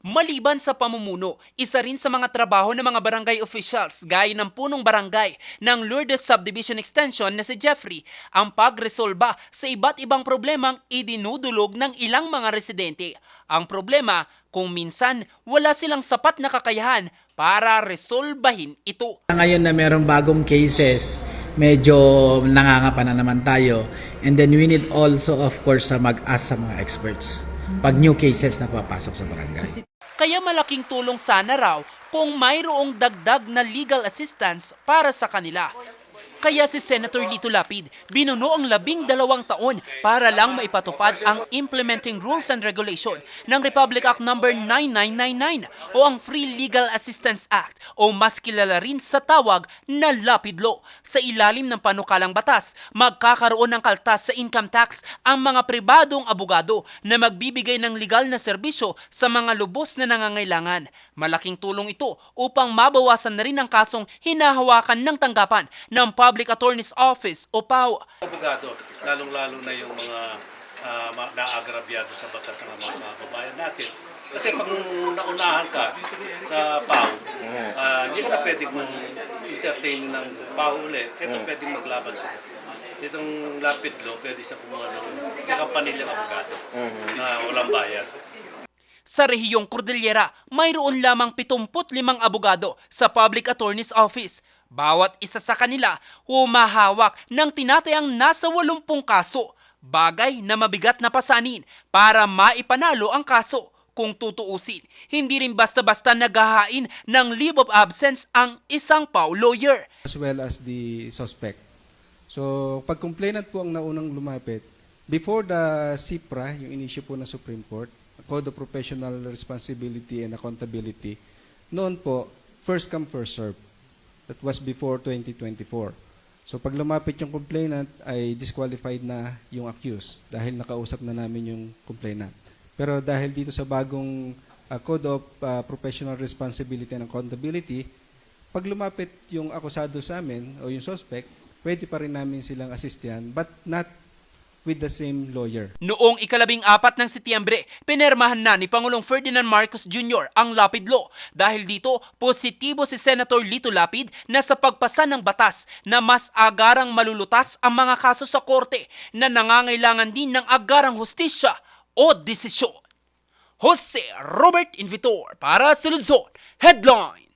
Maliban sa pamumuno, isa rin sa mga trabaho ng mga barangay officials gaya ng punong barangay ng Lourdes Subdivision Extension na si Jeffrey ang pagresolba sa iba't ibang problemang idinudulog ng ilang mga residente. Ang problema, kung minsan wala silang sapat na kakayahan para resolbahin ito. Ngayon na merong bagong cases, medyo nangangapa na naman tayo. And then we need also of course mag-ask sa mga experts pag new cases na papasok sa barangay. Kaya malaking tulong sana raw kung mayroong dagdag na legal assistance para sa kanila. Kaya si Senator Lito Lapid binuno ang labing dalawang taon para lang maipatupad ang Implementing Rules and Regulation ng Republic Act No. 9999 o ang Free Legal Assistance Act o mas kilala rin sa tawag na Lapid Law. Sa ilalim ng panukalang batas, magkakaroon ng kaltas sa income tax ang mga pribadong abogado na magbibigay ng legal na serbisyo sa mga lubos na nangangailangan. Malaking tulong ito upang mabawasan na rin ang kasong hinahawakan ng tanggapan ng Public Attorney's Office o PAO. abogado, lalong-lalo na yung mga uh, naagrabyado sa batas ng mga kababayan natin. Kasi pag naunahan ka sa PAO, ah, hindi ka na pwedeng entertain ng PAO ulit. Ito pwedeng maglaban sa Itong lapid law, pwede sa kumuha ng ng panilyang abogado na walang bayad. Sa rehiyong Cordillera, mayroon lamang 75 abogado sa Public Attorney's Office. Bawat isa sa kanila humahawak ng tinatayang nasa 80 kaso, bagay na mabigat na pasanin para maipanalo ang kaso. Kung tutuusin, hindi rin basta-basta naghahain ng leave of absence ang isang PAW lawyer. as well as the suspect. So, pag complainant po ang naunang lumapit, before the CIPRA, yung inisyu po ng Supreme Court, Code of Professional Responsibility and Accountability, noon po, first come, first serve. That was before 2024. So, pag lumapit yung complainant, ay disqualified na yung accused dahil nakausap na namin yung complainant. Pero dahil dito sa bagong uh, Code of uh, Professional Responsibility and Accountability, pag lumapit yung akusado sa amin o yung suspect, pwede pa rin namin silang assistyan but not with the same lawyer. Noong ikalabing apat ng Setyembre, pinermahan na ni Pangulong Ferdinand Marcos Jr. ang Lapid Law. Dahil dito, positibo si Senator Lito Lapid na sa pagpasa ng batas na mas agarang malulutas ang mga kaso sa korte na nangangailangan din ng agarang hustisya o desisyon. Jose Robert Invitor para sa Luzon. Headline!